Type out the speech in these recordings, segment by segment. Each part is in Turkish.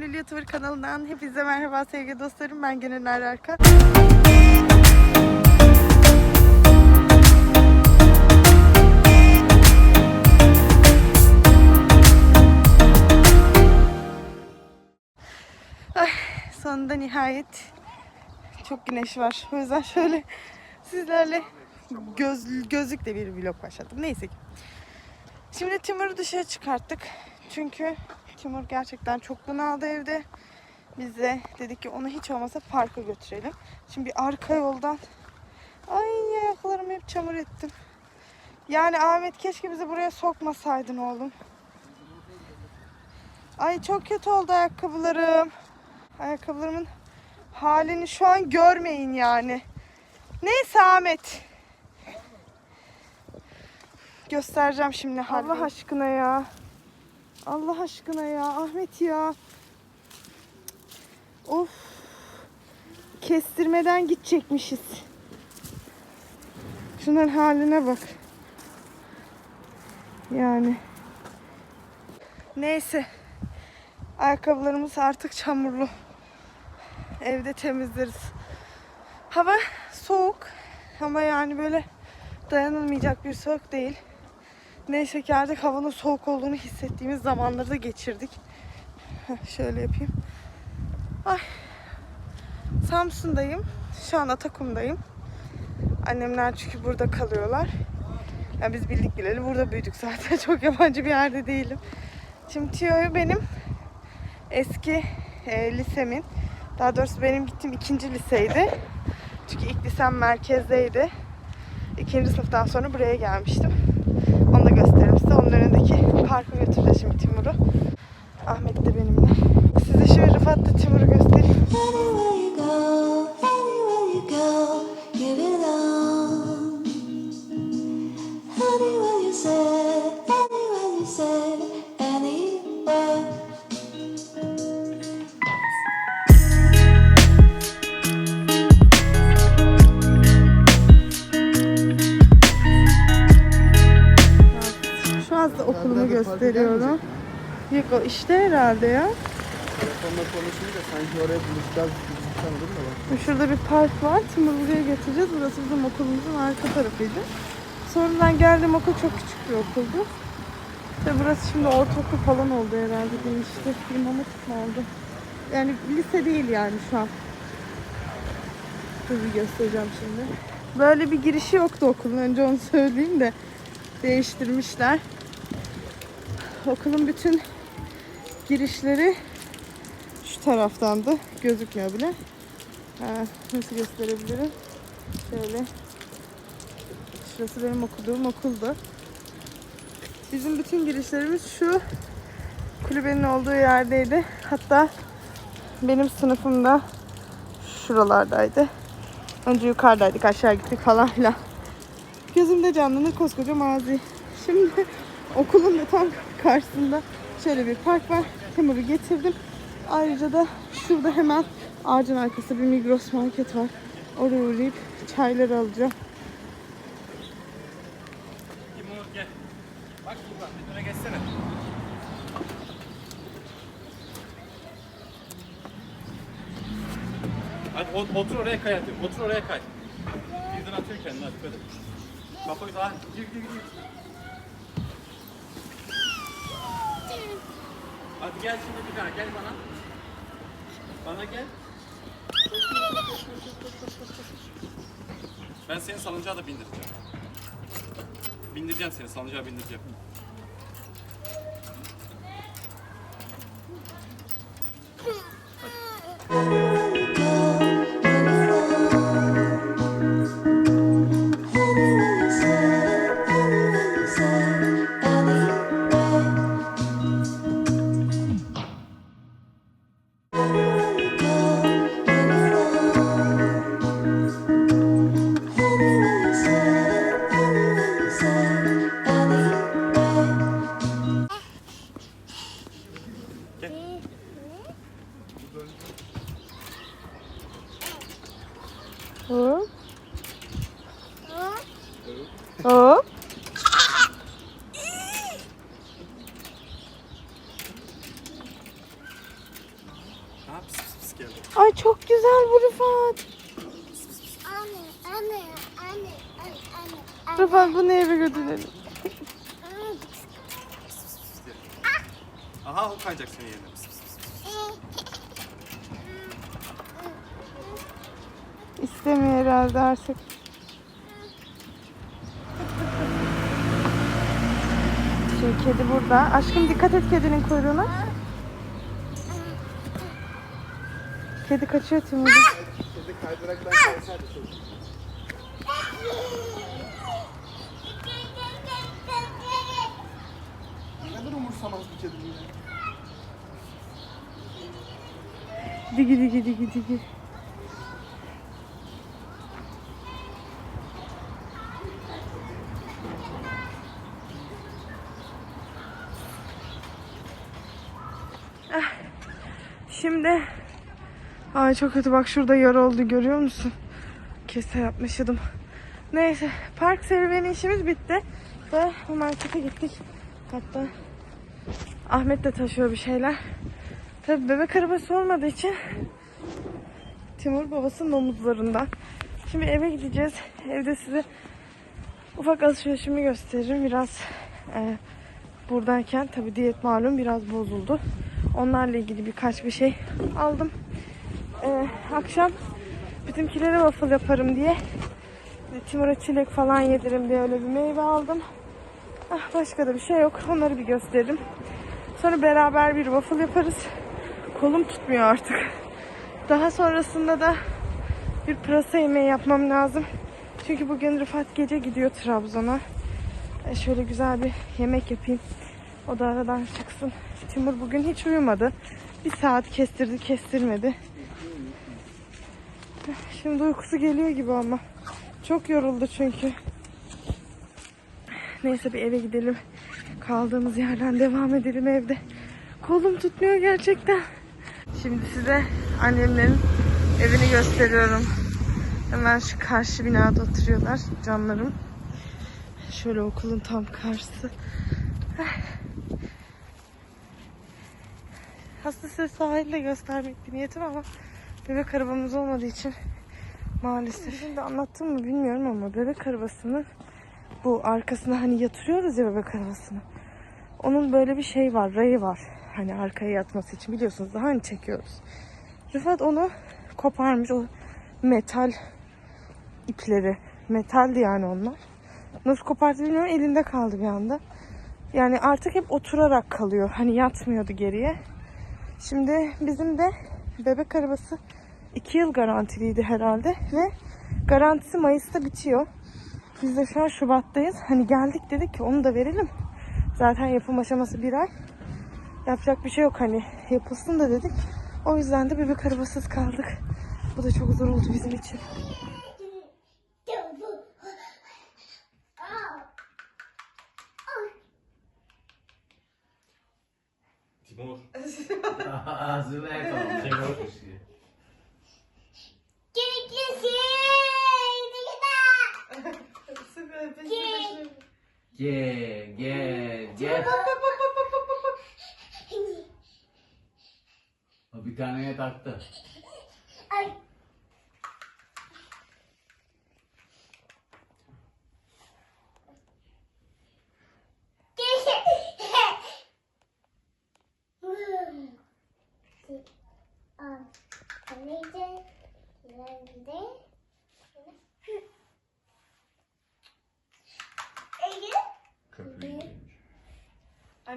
Gönül YouTuber kanalından hepinize merhaba sevgili dostlarım. Ben Gönül Erarka. Ay, sonunda nihayet çok güneş var. O yüzden şöyle sizlerle göz, gözlükle bir vlog başlattım. Neyse ki. Şimdi Timur'u dışarı çıkarttık. Çünkü Timur gerçekten çok bunaldı evde. Biz de dedik ki onu hiç olmasa parka götürelim. Şimdi bir arka yoldan Ay ayaklarımı hep çamur ettim. Yani Ahmet keşke bizi buraya sokmasaydın oğlum. Ay çok kötü oldu ayakkabılarım. Ayakkabılarımın halini şu an görmeyin yani. Neyse Ahmet. Göstereceğim şimdi halini. Allah aşkına ya. Allah aşkına ya Ahmet ya. Of. Kestirmeden gidecekmişiz. Şunların haline bak. Yani. Neyse. Ayakkabılarımız artık çamurlu. Evde temizleriz. Hava soğuk ama yani böyle dayanılmayacak bir soğuk değil. Neyse ki artık havanın soğuk olduğunu hissettiğimiz zamanları da geçirdik. Şöyle yapayım. Ay. Samsun'dayım. Şu an Atakum'dayım. Annemler çünkü burada kalıyorlar. Yani biz bildik bileli burada büyüdük zaten. Çok yabancı bir yerde değilim. Şimdi Tiyo'yu benim eski e, lisemin, daha doğrusu benim gittiğim ikinci liseydi. Çünkü ilk lisem merkezdeydi. İkinci sınıftan sonra buraya gelmiştim. Onu da gösteririm size. Onun önündeki parka götüreceğiz şimdi Timur'u. Ahmet okulumu gösteriyorum. Yok o işte herhalde ya. Telefonla konuşunca sanki oraya buluşacağız sanırım da bak. Şurada bir park var. Timur'u buraya götüreceğiz. Burası bizim okulumuzun arka tarafıydı. Sonradan geldiğim okul çok küçük bir okuldu. Ve burası şimdi ortaokul falan oldu herhalde değişti. İmam Hatip oldu? Yani lise değil yani şu an. Dur bir göstereceğim şimdi. Böyle bir girişi yoktu okulun. Önce onu söyleyeyim de değiştirmişler. Okulun bütün girişleri şu taraftandı. Gözükmüyor bile. Ha, nasıl gösterebilirim? Şöyle. Şurası benim okuduğum okuldu. Bizim bütün girişlerimiz şu kulübenin olduğu yerdeydi. Hatta benim sınıfım da şuralardaydı. Önce yukarıdaydık aşağı gittik falan filan. Gözümde canlanır koskoca mazi. Şimdi okulun da tam karşısında şöyle bir park var. Timur'u getirdim. Ayrıca da şurada hemen ağacın arkasında bir Migros market var. Oraya uğrayıp çayları alacağım. Gel. Bak buradan bir öne. Hadi o- otur oraya kay hadi. Otur oraya kay. Birden atıyor kendini hadi. Kafayı daha gir gir gir. Hadi gel şimdi bir tane gel bana. Bana gel. Ben seni salıncağa da bindireceğim. Bindireceğim seni, salıncağa bindireceğim. Hop. Ha pis pis pis geldi. Ay çok güzel bu Rıfat. Anne, anne, anne, anne, anne. Rıfat bunu eve götürelim. Aha o kayacak senin yerine. Pis pis pis. İstemiyor herhalde artık. Şey kedi burada. Aşkım dikkat et kedinin kuyruğuna. Kedi kaçıyor Timur'dan. Kedi kaydıraktan kaysaydı umursamaz kedi ya. Digi digi digi digi. Ah, Şimdi Çok kötü bak şurada yara oldu görüyor musun? Kese yapmışım. Neyse park serüveni işimiz bitti. Ve markete gittik. Hatta Ahmet de taşıyor bir şeyler. Tabii bebek arabası olmadığı için Timur babasının omuzlarında. Şimdi eve gideceğiz. Evde size ufak alışverişimi gösteririm. Biraz e, buradayken tabii diyet malum biraz bozuldu. Onlarla ilgili birkaç bir şey aldım. E, akşam bizimkilere waffle yaparım diye e, Timur'a çilek falan yedirim diye öyle bir meyve aldım. Ah, başka da bir şey yok. Onları bir gösteririm. Sonra beraber bir waffle yaparız. Kolum tutmuyor artık. Daha sonrasında da bir pırasa yemeği yapmam lazım. Çünkü bugün Rıfat gece gidiyor Trabzon'a. E, şöyle güzel bir yemek yapayım. O da aradan çıksın. Timur bugün hiç uyumadı. Bir saat kestirdi kestirmedi. Şimdi uykusu geliyor gibi ama. Çok yoruldu çünkü. Neyse bir eve gidelim. Kaldığımız yerden devam edelim evde. Kolum tutmuyor gerçekten. Şimdi size annemlerin evini gösteriyorum. Hemen şu karşı binada oturuyorlar canlarım. Şöyle okulun tam karşısı. Aslında size sahilde göstermekti niyetim ama bebek arabamız olmadığı için maalesef. Şimdi anlattım mı bilmiyorum ama bebek arabasının bu arkasına hani yatırıyoruz ya bebek arabasını. Onun böyle bir şey var, rayı var. Hani arkaya yatması için biliyorsunuz daha hani çekiyoruz. Rıfat onu koparmış o metal ipleri. Metaldi yani onlar. Nasıl kopardı bilmiyorum elinde kaldı bir anda. Yani artık hep oturarak kalıyor. Hani yatmıyordu geriye. Şimdi bizim de bebek arabası 2 yıl garantiliydi herhalde ve garantisi Mayıs'ta bitiyor. Biz de şu an Şubat'tayız. Hani geldik dedik ki onu da verelim. Zaten yapım aşaması bir ay. Yapacak bir şey yok hani yapılsın da dedik. O yüzden de bebek arabasız kaldık. Bu da çok zor oldu bizim için. Timur. Ağzını yakalamış. Timur. Gel gel gel. O bir taneye taktı.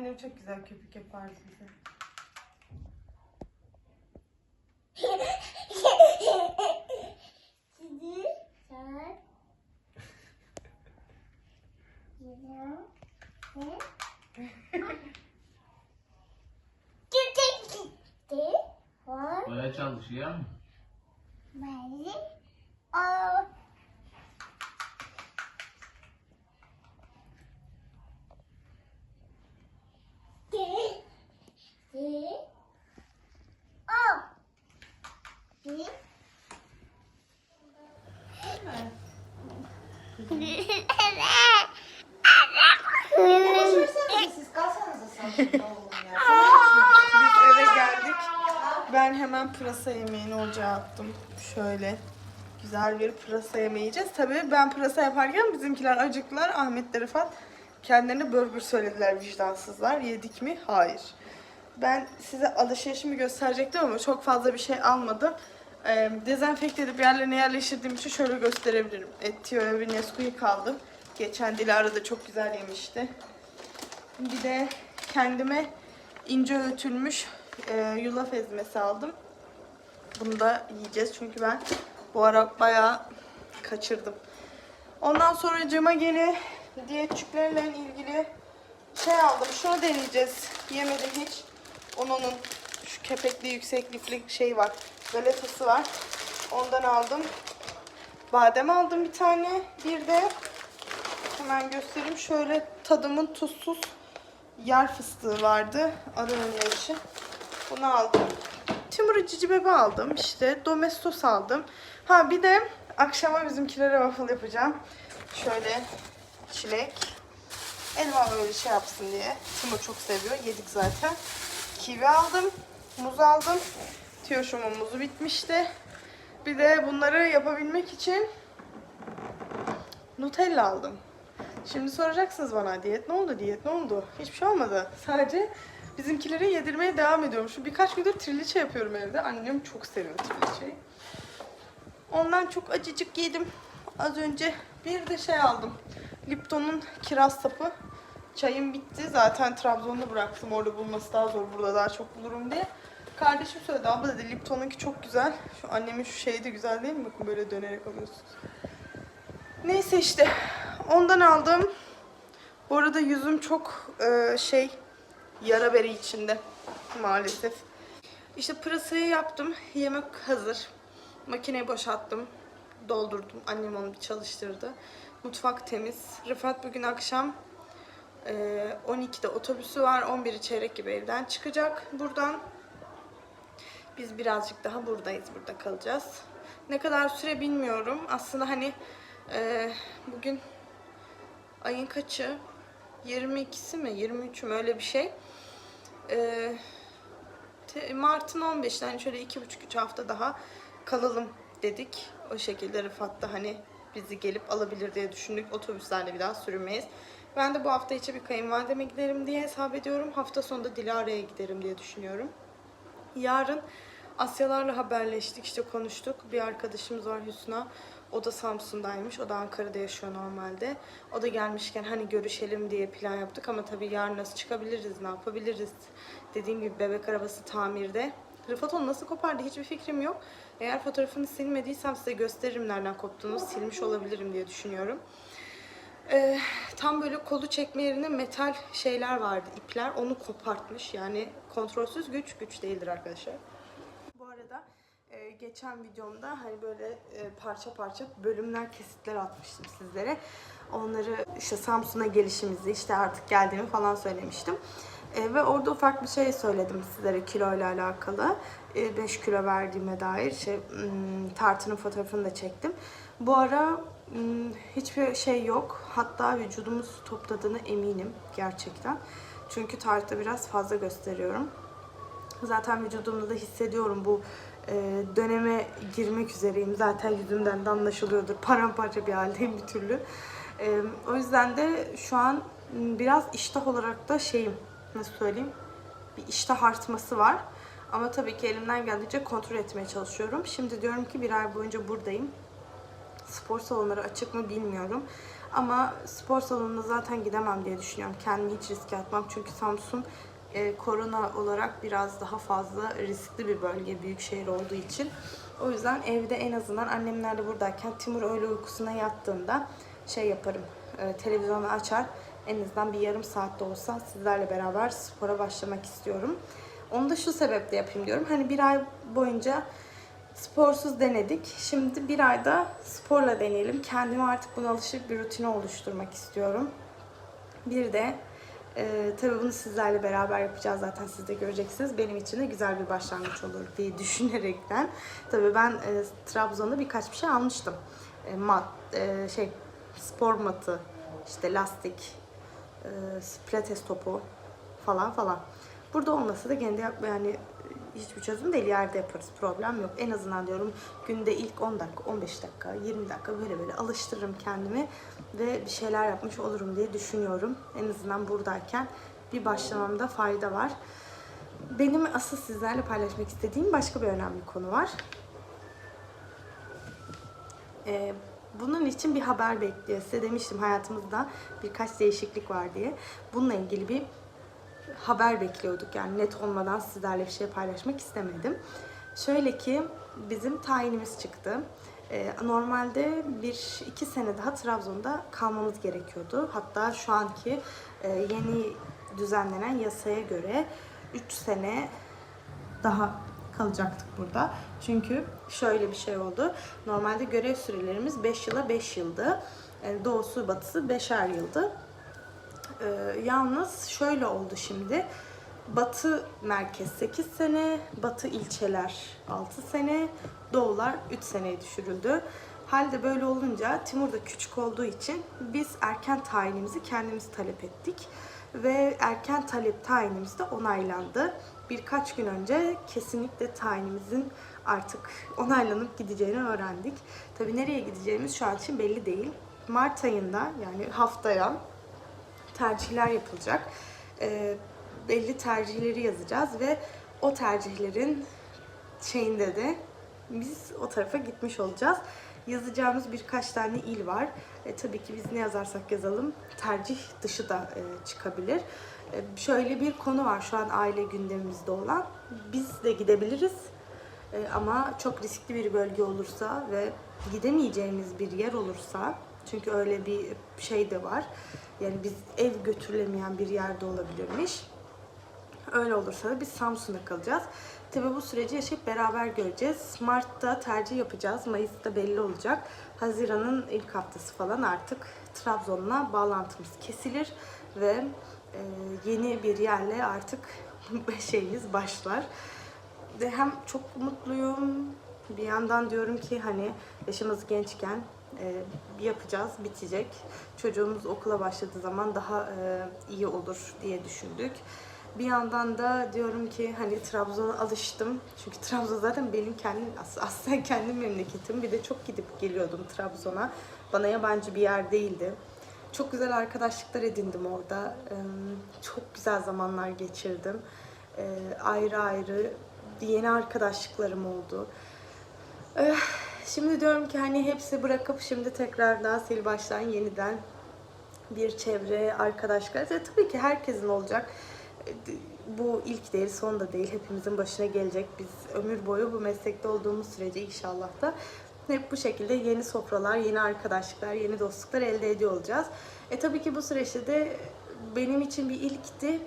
Annem çok güzel köpük yapar bize. Böyle çalışıyor mu? Eve geldik. Ben hemen pırasa yemeğini ocağa attım. Şöyle güzel bir pırasa yemeği yiyeceğiz. Tabii ben pırasa yaparken bizimkiler acıktılar. Ahmet Rıfat kendilerine burger söylediler vicdansızlar. Yedik mi? Hayır. Ben size alışverişimi gösterecektim ama çok fazla bir şey almadım. Ee, dezenfekte edip yerlerine yerleştirdiğim için şöyle gösterebilirim. Etio ve Nesquik'i kaldım. Geçen Dilara da çok güzel yemişti. Bir de kendime ince öğütülmüş e, yulaf ezmesi aldım. Bunu da yiyeceğiz çünkü ben bu ara bayağı kaçırdım. Ondan sonra cama gene diyetçiklerle ilgili şey aldım. Şunu deneyeceğiz. Yemedim hiç. Onun şu kepekli yüksek lifli şey var. Galetası var. Ondan aldım. Badem aldım bir tane. Bir de hemen göstereyim. Şöyle tadımın tuzsuz yer fıstığı vardı. Ara öğünler için. Bunu aldım. Timur cici bebe aldım. İşte domestos aldım. Ha bir de akşama bizimkilere waffle yapacağım. Şöyle çilek. Elma böyle şey yapsın diye. Timur çok seviyor. Yedik zaten. Kivi aldım. Muz aldım. Tiyoşumun muzu bitmişti. Bir de bunları yapabilmek için Nutella aldım. Şimdi soracaksınız bana diyet ne oldu diyet ne oldu? Hiçbir şey olmadı. Sadece bizimkileri yedirmeye devam ediyorum. Şu birkaç gündür triliçe yapıyorum evde. Annem çok seviyor triliçeyi. Ondan çok acıcık yedim. Az önce bir de şey aldım. Lipton'un kiraz sapı. Çayım bitti. Zaten Trabzon'da bıraktım. Orada bulması daha zor. Burada daha çok bulurum diye. Kardeşim söyledi. Abla dedi Lipton'unki çok güzel. Şu annemin şu şeyi de güzel değil mi? Bakın böyle dönerek alıyorsunuz. Neyse işte. Ondan aldım. Bu arada yüzüm çok e, şey yara beri içinde maalesef. İşte pırasayı yaptım. Yemek hazır. Makineyi boşalttım. Doldurdum. Annem onu bir çalıştırdı. Mutfak temiz. Rıfat bugün akşam e, 12'de otobüsü var. 11'i çeyrek gibi evden çıkacak buradan. Biz birazcık daha buradayız. Burada kalacağız. Ne kadar süre bilmiyorum. Aslında hani e, bugün ayın kaçı? 22'si mi? 23'ü mü? Öyle bir şey. E, Mart'ın 15'ten yani şöyle iki buçuk üç hafta daha kalalım dedik. O şekilde Rıfat da hani bizi gelip alabilir diye düşündük. Otobüslerle bir daha sürünmeyiz. Ben de bu hafta içi bir kayınvalideme giderim diye hesap ediyorum. Hafta sonu da Dilara'ya giderim diye düşünüyorum. Yarın Asyalarla haberleştik işte konuştuk. Bir arkadaşımız var Hüsna. O da Samsun'daymış. O da Ankara'da yaşıyor normalde. O da gelmişken hani görüşelim diye plan yaptık ama tabii yarın nasıl çıkabiliriz, ne yapabiliriz? Dediğim gibi bebek arabası tamirde. Rıfat onu nasıl kopardı hiçbir fikrim yok. Eğer fotoğrafını silmediysem size gösteririm nereden koptuğunu. Silmiş olabilirim diye düşünüyorum. Ee, tam böyle kolu çekme yerine metal şeyler vardı, ipler. Onu kopartmış. Yani kontrolsüz güç güç değildir arkadaşlar. Bu arada e, geçen videomda hani böyle e, parça parça bölümler, kesitler atmıştım sizlere. Onları işte Samsun'a gelişimizi, işte artık geldiğimi falan söylemiştim. E, ve orada ufak bir şey söyledim sizlere kilo ile alakalı. 5 kilo verdiğime dair şey, hmm, tartının fotoğrafını da çektim. Bu ara hiçbir şey yok. Hatta vücudumuz topladığını eminim gerçekten. Çünkü tartıda biraz fazla gösteriyorum. Zaten vücudumda da hissediyorum bu e, döneme girmek üzereyim. Zaten yüzümden de anlaşılıyordur. Paramparça bir haldeyim bir türlü. E, o yüzden de şu an m, biraz iştah olarak da şeyim nasıl söyleyeyim bir iştah artması var. Ama tabii ki elimden geldiğince kontrol etmeye çalışıyorum. Şimdi diyorum ki bir ay boyunca buradayım. Spor salonları açık mı bilmiyorum. Ama spor salonuna zaten gidemem diye düşünüyorum. Kendimi hiç riske atmam. Çünkü Samsun e, korona olarak biraz daha fazla riskli bir bölge, büyük şehir olduğu için. O yüzden evde en azından annemlerle buradayken Timur öğle uykusuna yattığında şey yaparım. E, televizyonu açar. En azından bir yarım saatte olsa sizlerle beraber spora başlamak istiyorum. Onu da şu sebeple yapayım diyorum. Hani bir ay boyunca sporsuz denedik. Şimdi bir ayda sporla deneyelim. Kendime artık buna alışık bir rutine oluşturmak istiyorum. Bir de e, tabii bunu sizlerle beraber yapacağız zaten siz de göreceksiniz. Benim için de güzel bir başlangıç olur diye düşünerekten. Tabii ben e, Trabzon'da birkaç bir şey almıştım. E, mat, e, şey spor matı, işte lastik, e, pilates topu falan falan. Burada olmasa da kendi yani hiçbir çözüm değil. Yerde yaparız. Problem yok. En azından diyorum günde ilk 10 dakika, 15 dakika, 20 dakika böyle böyle alıştırırım kendimi ve bir şeyler yapmış olurum diye düşünüyorum. En azından buradayken bir başlamamda fayda var. Benim asıl sizlerle paylaşmak istediğim başka bir önemli konu var. Ee, bunun için bir haber bekliyor. Size demiştim hayatımızda birkaç değişiklik var diye. Bununla ilgili bir haber bekliyorduk. Yani net olmadan sizlerle bir şey paylaşmak istemedim. Şöyle ki bizim tayinimiz çıktı. Ee, normalde bir iki sene daha Trabzon'da kalmamız gerekiyordu. Hatta şu anki e, yeni düzenlenen yasaya göre 3 sene daha kalacaktık burada. Çünkü şöyle bir şey oldu. Normalde görev sürelerimiz 5 yıla 5 yıldı. Doğusu batısı 5'er yıldı. Ee, yalnız şöyle oldu şimdi. Batı merkez 8 sene, batı ilçeler 6 sene, doğular 3 seneye düşürüldü. Halde böyle olunca Timur da küçük olduğu için biz erken tayinimizi kendimiz talep ettik. Ve erken talep tayinimiz de onaylandı. Birkaç gün önce kesinlikle tayinimizin artık onaylanıp gideceğini öğrendik. Tabii nereye gideceğimiz şu an için belli değil. Mart ayında yani haftaya tercihler yapılacak. Ee, belli tercihleri yazacağız ve o tercihlerin şeyinde de biz o tarafa gitmiş olacağız. Yazacağımız birkaç tane il var. E, tabii ki biz ne yazarsak yazalım tercih dışı da e, çıkabilir. E, şöyle bir konu var şu an aile gündemimizde olan. Biz de gidebiliriz. E, ama çok riskli bir bölge olursa ve gidemeyeceğimiz bir yer olursa çünkü öyle bir şey de var. Yani biz ev götürülemeyen bir yerde olabilirmiş. Öyle olursa da biz Samsun'da kalacağız. Tabi bu süreci yaşayıp beraber göreceğiz. Mart'ta tercih yapacağız. Mayıs'ta belli olacak. Haziran'ın ilk haftası falan artık Trabzon'la bağlantımız kesilir ve e, yeni bir yerle artık şeyimiz başlar. Ve hem çok mutluyum. Bir yandan diyorum ki hani yaşımız gençken e, yapacağız, bitecek. Çocuğumuz okula başladığı zaman daha e, iyi olur diye düşündük. Bir yandan da diyorum ki hani Trabzon'a alıştım. Çünkü Trabzon zaten benim kendim as- aslında kendi memleketim. Bir de çok gidip geliyordum Trabzon'a. Bana yabancı bir yer değildi. Çok güzel arkadaşlıklar edindim orada. Ee, Çok güzel zamanlar geçirdim. Ayrı ayrı yeni arkadaşlıklarım oldu. Eh, Şimdi diyorum ki hani hepsi bırakıp şimdi tekrardan sil baştan yeniden bir çevre, arkadaşlar. E, tabii ki herkesin olacak. E, Bu ilk değil, son da değil. Hepimizin başına gelecek. Biz ömür boyu bu meslekte olduğumuz sürece inşallah da hep bu şekilde yeni sofralar, yeni arkadaşlıklar, yeni dostluklar elde ediyor olacağız. E tabii ki bu süreçte de benim için bir ilkti.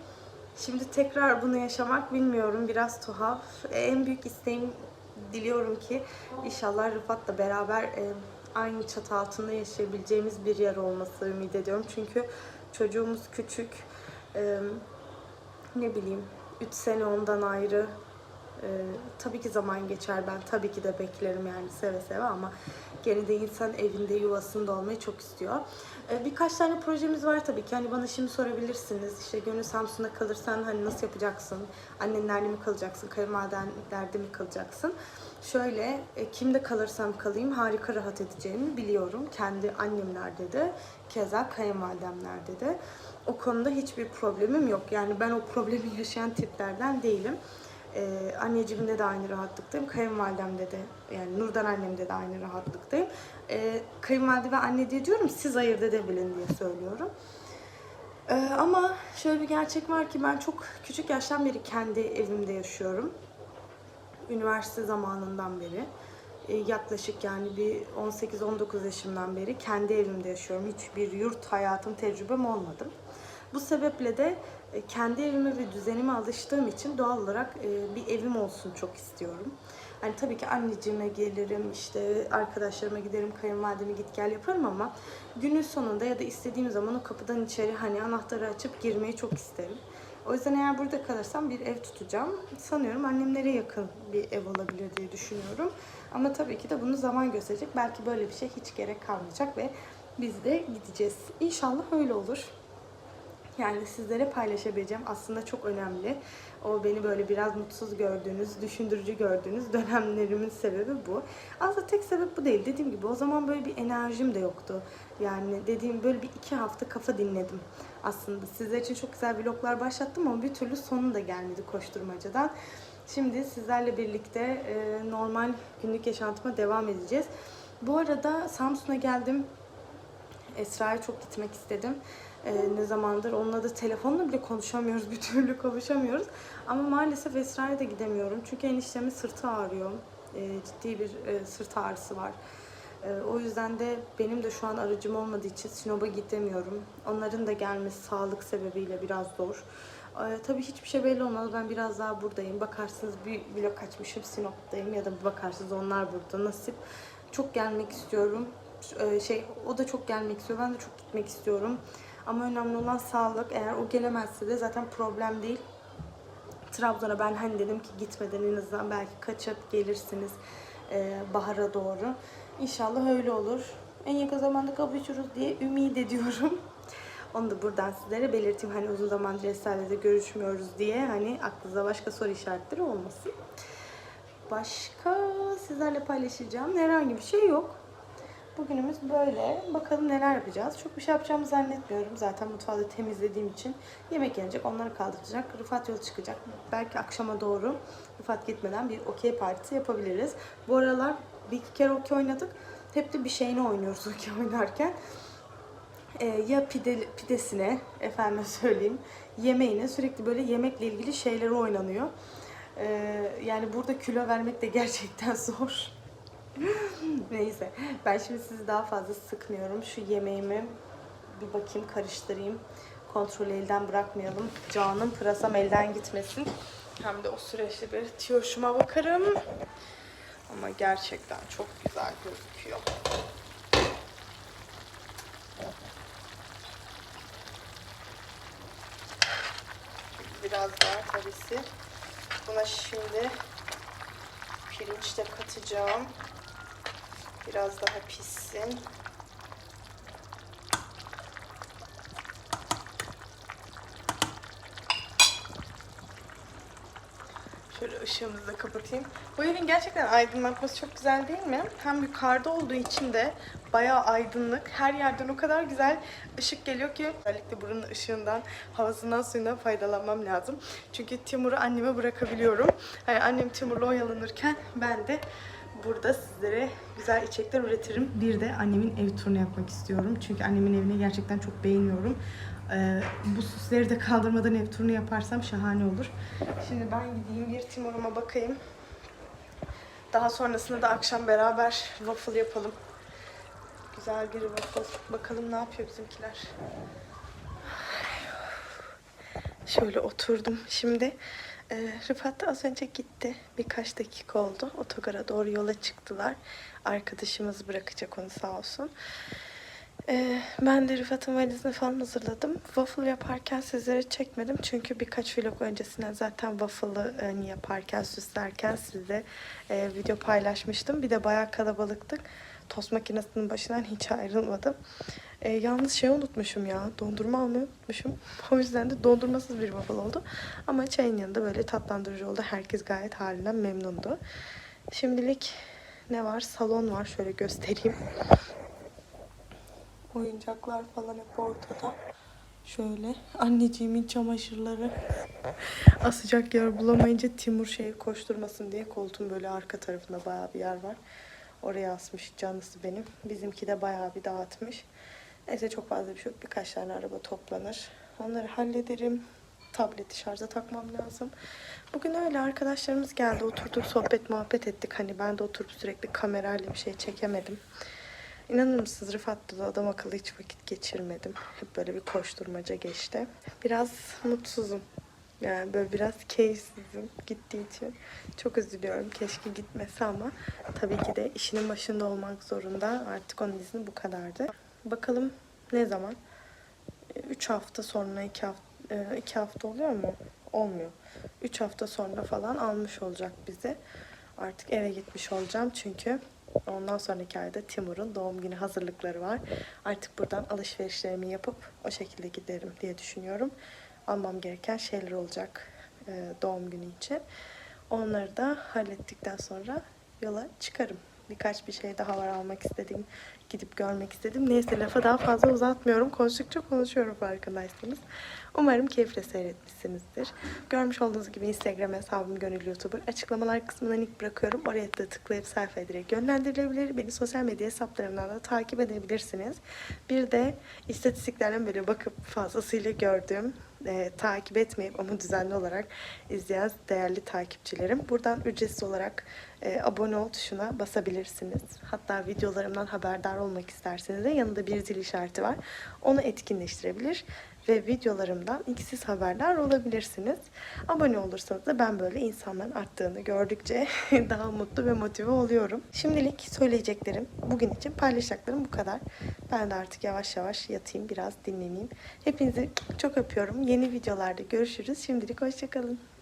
Şimdi tekrar bunu yaşamak bilmiyorum biraz tuhaf. E, En büyük isteğim diliyorum ki inşallah Rıfat'la beraber e, aynı çatı altında yaşayabileceğimiz bir yer olması ümit ediyorum. Çünkü çocuğumuz küçük. E, ne bileyim 3 sene ondan ayrı. E, tabii ki zaman geçer ben tabii ki de beklerim yani seve seve ama gene de insan evinde yuvasında olmayı çok istiyor. E, birkaç tane projemiz var tabii ki. Hani bana şimdi sorabilirsiniz. İşte Gönül Samsun'da kalırsan hani nasıl yapacaksın? Annenlerle mi kalacaksın? Kayınvalidenlerde mi kalacaksın? Şöyle e, kimde kalırsam kalayım harika rahat edeceğimi biliyorum. Kendi annemlerde de keza kayınvalidemlerde de. O konuda hiçbir problemim yok. Yani ben o problemi yaşayan tiplerden değilim. Ee, anneciğimde de aynı rahatlıktayım. Kayınvalidemde de yani Nurdan annemde de aynı rahatlıktayım. Ee, kayınvalide ve anne diye diyorum siz ayırt edebilin diye söylüyorum. Ee, ama şöyle bir gerçek var ki ben çok küçük yaştan beri kendi evimde yaşıyorum. Üniversite zamanından beri. Ee, yaklaşık yani bir 18-19 yaşımdan beri kendi evimde yaşıyorum. Hiçbir yurt hayatım tecrübem olmadı. Bu sebeple de kendi evime ve düzenime alıştığım için doğal olarak e, bir evim olsun çok istiyorum. Hani tabii ki anneciğime gelirim, işte arkadaşlarıma giderim, kayınvalideme git gel yaparım ama günün sonunda ya da istediğim zaman o kapıdan içeri hani anahtarı açıp girmeyi çok isterim. O yüzden eğer burada kalırsam bir ev tutacağım. Sanıyorum annemlere yakın bir ev olabilir diye düşünüyorum. Ama tabii ki de bunu zaman gösterecek. Belki böyle bir şey hiç gerek kalmayacak ve biz de gideceğiz. İnşallah öyle olur. Yani sizlere paylaşabileceğim aslında çok önemli O beni böyle biraz mutsuz gördüğünüz, düşündürücü gördüğünüz dönemlerimin sebebi bu. Aslında tek sebep bu değil. Dediğim gibi o zaman böyle bir enerjim de yoktu. Yani dediğim böyle bir iki hafta kafa dinledim aslında. Sizler için çok güzel vloglar başlattım ama bir türlü sonu da gelmedi koşturmacadan. Şimdi sizlerle birlikte e, normal günlük yaşantıma devam edeceğiz. Bu arada Samsun'a geldim. Esra'ya çok gitmek istedim. Ee, ne zamandır onunla da telefonla bile konuşamıyoruz. Bir türlü konuşamıyoruz. Ama maalesef Esra'ya da gidemiyorum. Çünkü eniştemin sırtı ağrıyor. Ee, ciddi bir e, sırt ağrısı var. Ee, o yüzden de benim de şu an aracım olmadığı için Sinop'a gidemiyorum. Onların da gelmesi sağlık sebebiyle biraz zor. Ee, tabii hiçbir şey belli olmaz. Ben biraz daha buradayım. Bakarsınız bir vlog açmışım Sinop'tayım ya da bakarsınız onlar burada nasip. Çok gelmek istiyorum. Ee, şey o da çok gelmek istiyor. Ben de çok gitmek istiyorum. Ama önemli olan sağlık. Eğer o gelemezse de zaten problem değil. Trabzon'a ben hani dedim ki gitmeden en azından belki kaçıp gelirsiniz e, bahara doğru. İnşallah öyle olur. En yakın zamanda kavuşuruz diye ümit ediyorum. Onu da buradan sizlere belirteyim. Hani uzun zamandır Esra'yla de görüşmüyoruz diye hani aklınıza başka soru işaretleri olmasın. Başka sizlerle paylaşacağım herhangi bir şey yok. Bugünümüz böyle. Bakalım neler yapacağız. Çok bir şey yapacağımı zannetmiyorum. Zaten mutfağı da temizlediğim için yemek yenecek. Onları kaldıracak. Rıfat yol çıkacak. Belki akşama doğru Rıfat gitmeden bir okey partisi yapabiliriz. Bu aralar bir iki kere okey oynadık. Hep de bir şeyini oynuyoruz okey oynarken. Ee, ya pide, pidesine, efendime söyleyeyim, yemeğine sürekli böyle yemekle ilgili şeyleri oynanıyor. Ee, yani burada kilo vermek de gerçekten zor. Neyse. Ben şimdi sizi daha fazla sıkmıyorum. Şu yemeğimi bir bakayım karıştırayım. Kontrolü elden bırakmayalım. Canım pırasam elden gitmesin. Hem de o süreçte bir tiyoşuma bakarım. Ama gerçekten çok güzel gözüküyor. Biraz daha karısı. Buna şimdi pirinç de katacağım. Biraz daha pişsin. Şöyle ışığımızı da kapatayım. Bu evin gerçekten aydınlatması çok güzel değil mi? Hem yukarıda olduğu için de bayağı aydınlık. Her yerden o kadar güzel ışık geliyor ki özellikle buranın ışığından, havasından, suyundan faydalanmam lazım. Çünkü Timur'u anneme bırakabiliyorum. Yani annem Timur'la oyalanırken ben de burada sizlere güzel içerikler üretirim. Bir de annemin ev turunu yapmak istiyorum. Çünkü annemin evini gerçekten çok beğeniyorum. Ee, bu süsleri de kaldırmadan ev turunu yaparsam şahane olur. Şimdi ben gideyim bir Timur'uma bakayım. Daha sonrasında da akşam beraber waffle yapalım. Güzel bir waffle. Bakalım ne yapıyor bizimkiler. Şöyle oturdum. Şimdi e, Rıfat da az önce gitti. Birkaç dakika oldu. Otogara doğru yola çıktılar. Arkadaşımız bırakacak onu sağ olsun. E, ben de Rıfat'ın valizini falan hazırladım. Waffle yaparken sizlere çekmedim. Çünkü birkaç vlog öncesinden zaten waffle'ı hani yaparken, süslerken size e, video paylaşmıştım. Bir de bayağı kalabalıktık. Tost makinesinin başından hiç ayrılmadım. E, yalnız şey unutmuşum ya. Dondurma almayı unutmuşum. O yüzden de dondurmasız bir waffle oldu. Ama çayın yanında böyle tatlandırıcı oldu. Herkes gayet halinden memnundu. Şimdilik ne var? Salon var. Şöyle göstereyim. Oyuncaklar falan hep ortada. Şöyle anneciğimin çamaşırları asacak yer bulamayınca Timur şey koşturmasın diye koltuğun böyle arka tarafında bayağı bir yer var. Oraya asmış canlısı benim. Bizimki de bayağı bir dağıtmış. Neyse çok fazla bir şey yok. Birkaç tane araba toplanır. Onları hallederim. Tableti şarja takmam lazım. Bugün öyle arkadaşlarımız geldi. Oturduk sohbet muhabbet ettik. Hani ben de oturup sürekli kamerayla bir şey çekemedim. İnanır mısınız Rıfat'ta da adam akıllı hiç vakit geçirmedim. Hep böyle bir koşturmaca geçti. Biraz mutsuzum. Yani böyle biraz keyifsizim gittiği için. Çok üzülüyorum. Keşke gitmese ama tabii ki de işinin başında olmak zorunda. Artık onun izni bu kadardı. Bakalım ne zaman? 3 hafta sonra 2 hafta 2 hafta oluyor mu? Olmuyor. 3 hafta sonra falan almış olacak bizi. Artık eve gitmiş olacağım çünkü ondan sonraki ayda Timur'un doğum günü hazırlıkları var. Artık buradan alışverişlerimi yapıp o şekilde giderim diye düşünüyorum. Almam gereken şeyler olacak. e, doğum günü için. Onları da hallettikten sonra yola çıkarım. Birkaç bir şey daha var almak istediğim, gidip görmek istedim. Neyse lafı daha fazla uzatmıyorum. Konuştukça konuşuyorum farkındaysanız. Umarım keyifle seyretmişsinizdir. Görmüş olduğunuz gibi Instagram hesabım Gönül YouTuber. Açıklamalar kısmına link bırakıyorum. Oraya da tıklayıp sayfaya direkt yönlendirilebilir. Beni sosyal medya hesaplarımdan da takip edebilirsiniz. Bir de istatistiklerden böyle bakıp fazlasıyla gördüğüm, e, takip etmeyip ama düzenli olarak izleyen değerli takipçilerim. Buradan ücretsiz olarak e, abone ol tuşuna basabilirsiniz. Hatta videolarımdan haberdar olmak isterseniz de yanında bir zil işareti var. Onu etkinleştirebilir ve videolarımdan ikisiz haberdar olabilirsiniz. Abone olursanız da ben böyle insanların arttığını gördükçe daha mutlu ve motive oluyorum. Şimdilik söyleyeceklerim, bugün için paylaşacaklarım bu kadar. Ben de artık yavaş yavaş yatayım, biraz dinleneyim. Hepinizi çok öpüyorum. Yeni videolarda görüşürüz. Şimdilik hoşçakalın.